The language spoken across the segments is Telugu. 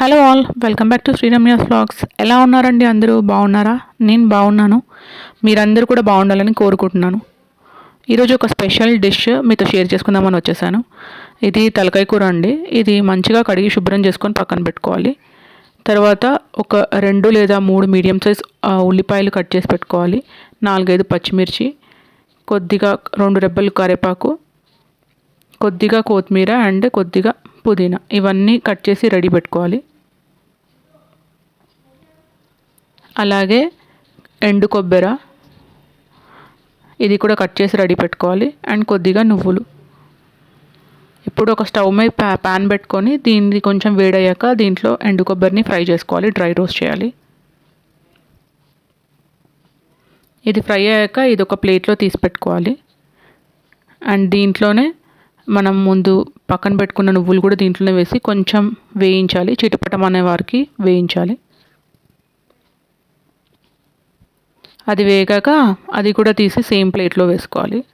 Hello all welcome back to Sriramya's blogs ఎలా ఉన్నారండి అందరూ? బాగున్నారా? నేను బాగున్నాను. మీరందరూ కూడా బాగుండాలని కోరుకుంటున్నాను. ఈరోజు ఒక స్పెషల్ డిష్ మీతో షేర్ చేసుకుందామని వచ్చేసాను. ఇది తలకాయ కూర అండి. ఇది మంచిగా కడిగి శుభ్రం చేసుకొని పక్కన పెట్టుకోవాలి. తర్వాత ఒక రెండు లేదా మూడు మీడియం సైజ్ ఉల్లిపాయలు కట్ చేసి పెట్టుకోవాలి. నాలుగైదు పచ్చిమిర్చి కొద్దిగా రెండు రెబ్బలు కరివేపాకు కొద్దిగా కొత్తిమీర అండ్ కొద్దిగా పుదీనా. ఇవన్నీ కట్ చేసి రెడీ పెట్టుకోవాలి. అలాగే ఎండు కొబ్బరి. ఇది కూడా కట్ చేసి రెడీ పెట్టుకోవాలి. అండ్ కొద్దిగా నువ్వులు. ఇప్పుడు ఒక స్టవ్ మీద ప్యా ప్యాన్ పెట్టుకొని దీన్ని కొంచెం వేడయ్యాక దీంట్లో ఎండు కొబ్బరిని ఫ్రై చేసుకోవాలి. డ్రై రోస్ట్ చేయాలి. ఇది ఫ్రై అయ్యాక ఇది ఒక ప్లేట్లో తీసి పెట్టుకోవాలి. అండ్ దీంట్లోనే మనం ముందు పక్కన పెట్టుకున్న నువ్వులు కూడా దీంట్లోనే వేసి కొంచెం వేయించాలి. చిటపటం అనే వారికి వేయించాలి. అది వేగాక అది కూడా తీసి సేమ్ ప్లేట్లో వేసుకోవాలి.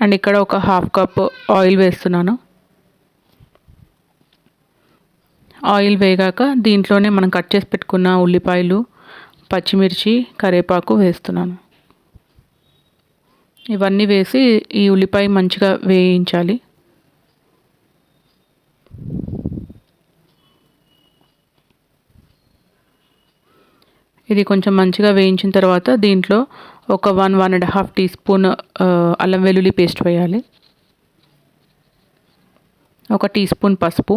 అండ్ ఇక్కడ ఒక హాఫ్ కప్ ఆయిల్ వేస్తున్నాను. ఆయిల్ వేగాక దీంట్లోనే మనం కట్ చేసి పెట్టుకున్న ఉల్లిపాయలు పచ్చిమిర్చి కరివేపాకు వేస్తున్నాను. ఇవన్నీ వేసి ఈ ఉల్లిపాయ మంచిగా వేయించాలి. ఇది కొంచెం మంచిగా వేయించిన తర్వాత దీంట్లో ఒక one one and half teaspoon అల్లం వెల్లుల్లి పేస్ట్ వేయాలి. ఒక టీ స్పూన్ పసుపు.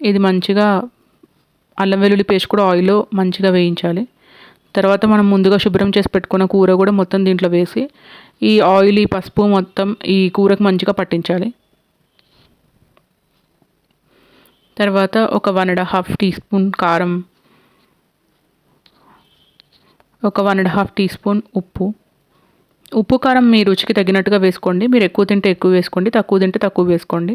ఇది మంచిగా అల్లం వెల్లుల్లి పేస్ట్ కూడా ఆయిల్లో మంచిగా వేయించాలి. తర్వాత మనం ముందుగా శుభ్రం చేసి పెట్టుకున్న కూర కూడా మొత్తం దీంట్లో వేసి ఈ ఆయిల్ ఈ పసుపు మొత్తం ఈ కూరకు మంచిగా పట్టించాలి. తర్వాత ఒక one and half teaspoon కారం ఒక one and half teaspoon ఉప్పు. ఉప్పు కారం మీ రుచికి తగినట్టుగా వేసుకోండి. మీరు ఎక్కువ తింటే ఎక్కువ వేసుకోండి తక్కువ తింటే తక్కువ వేసుకోండి.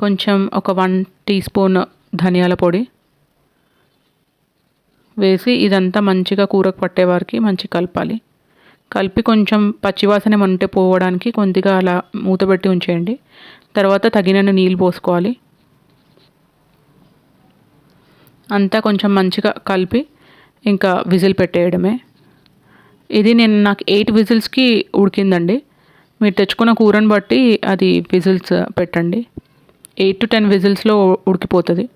కొంచెం ఒక వన్ టీ స్పూన్ ధనియాల పొడి వేసి ఇదంతా మంచిగా కూరకు పట్టేవారికి మంచి కలపాలి. కలిపి కొంచెం పచ్చివాసన ఉంటే పోవడానికి కొద్దిగా అలా మూతపెట్టి ఉంచేయండి. తర్వాత తగినన్ని నీళ్ళు పోసుకోవాలి. అంతా కొంచెం మంచిగా కలిపి ఇంకా విజిల్ పెట్టేయడమే. ఇది నేను నాకు ఎయిట్ విజిల్స్కి ఉడికిందండి. మీరు తెచ్చుకున్న కూరని బట్టి అది విజిల్స్ పెట్టండి. ఎయిట్ టు టెన్ విజిల్స్లో ఉడికిపోతుంది.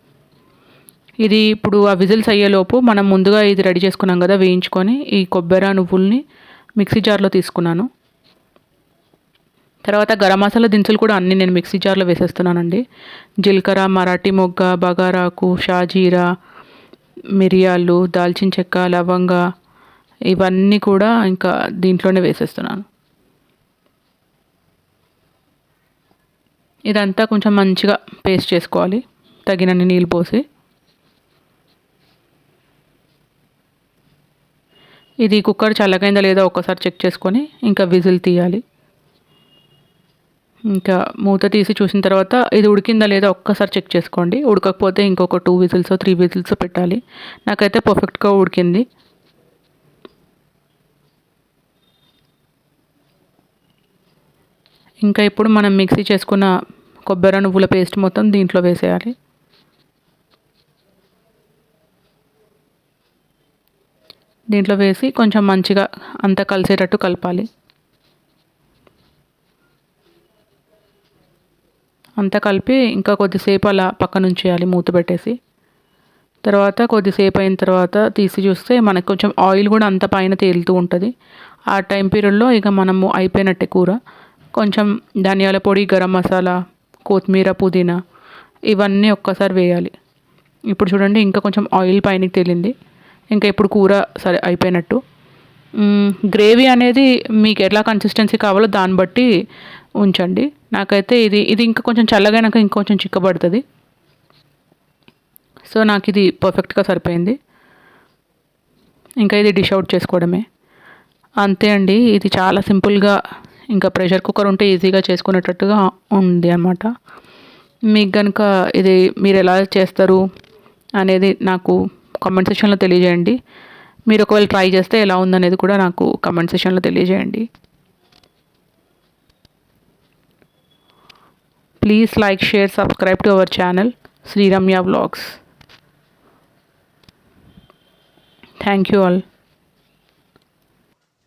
ఇది ఇప్పుడు ఆ విజిల్స్ అయ్యేలోపు మనం ముందుగా ఇది రెడీ చేసుకున్నాం కదా వేయించుకొని ఈ కొబ్బరి నువ్వుల్ని మిక్సీ జార్లో తీసుకున్నాను. తర్వాత గరం మసాలా దినుసులు కూడా అన్నీ నేను మిక్సీ జార్లో వేసేస్తున్నానండి. జీలకర్ర మరాఠీ మొగ్గ బగారాకు షాజీరా మిరియాలు దాల్చిన చెక్క లవంగ ఇవన్నీ కూడా ఇంకా దీంట్లోనే వేసేస్తున్నాను. ఇదంతా కొంచెం మంచిగా పేస్ట్ చేసుకోవాలి తగినన్ని నీళ్ళు పోసి. ఇది కుక్కర్ చల్లగైందా లేదా ఒక్కసారి చెక్ చేసుకొని ఇంకా విజిల్ తీయాలి. ఇంకా మూత తీసి చూసిన తర్వాత ఇది ఉడికిందా లేదా ఒక్కసారి చెక్ చేసుకోండి. ఉడకకపోతే ఇంకొక టూ విజిల్స్ త్రీ విజిల్స్ పెట్టాలి. నాకైతే పర్ఫెక్ట్గా ఉడికింది. ఇంకా ఇప్పుడు మనం మిక్సీ చేసుకున్న కొబ్బరి నువ్వుల పేస్ట్ మొత్తం దీంట్లో వేసేయాలి. దీంట్లో వేసి కొంచెం మంచిగా అంతా కలిసేటట్టు కలపాలి. అంతా కలిపి ఇంకా కొద్దిసేపు అలా పక్కన ఉంచేయాలి మూత పెట్టేసి. తర్వాత కొద్దిసేపు అయిన తర్వాత తీసి చూస్తే మనకు కొంచెం ఆయిల్ కూడా అంత పైన తేలుతూ ఉంటుంది. ఆ టైం పీరియడ్లో ఇక మనము అయిపోయినట్టే కూర. కొంచెం ధనియాల పొడి గరం మసాలా కొత్తిమీర పుదీనా ఇవన్నీ ఒక్కసారి వేయాలి. ఇప్పుడు చూడండి ఇంకా కొంచెం ఆయిల్ పైనకి తేలింది. ఇంకా ఇప్పుడు కూర సరే అయిపోయినట్టు. గ్రేవీ అనేది మీకు ఎలా కన్సిస్టెన్సీ కావాలో దాన్ని బట్టి ఉంచండి. నాకైతే ఇది ఇది ఇంకా కొంచెం చల్లగైనాక ఇంకొంచెం చిక్కబడుతుంది. సో నాకు ఇది పర్ఫెక్ట్గా సరిపోయింది. ఇంకా ఇది డిష్ అవుట్ చేసుకోవడమే. అంతే అండి ఇది చాలా సింపుల్గా ఇంకా ప్రెషర్ కుక్కర్ ఉంటే ఈజీగా చేసుకునేటట్టుగా ఉంది అనమాట మీకు కనుక ఇది మీరు ఎలా చేస్తారు అనేది నాకు కామెంట్ సెక్షన్లో తెలియజేయండి. మీరు ఒకవేళ ట్రై చేస్తే ఎలా ఉందనేది కూడా నాకు కామెంట్ సెక్షన్లో తెలియజేయండి. Please like share subscribe to our channel Sriramya vlogs thank you all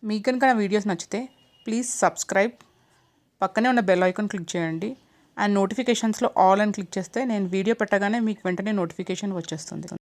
మీకు కనుక నా వీడియోస్ నచ్చితే ప్లీజ్ సబ్స్క్రైబ్ పక్కనే ఉన్న బెల్ ఐకాన్ క్లిక్ చేయండి. అండ్ నోటిఫికేషన్స్లో ఆల్ అని క్లిక్ చేస్తే నేను వీడియో పెట్టగానే మీకు వెంటనే నోటిఫికేషన్ వచ్చేస్తుంది.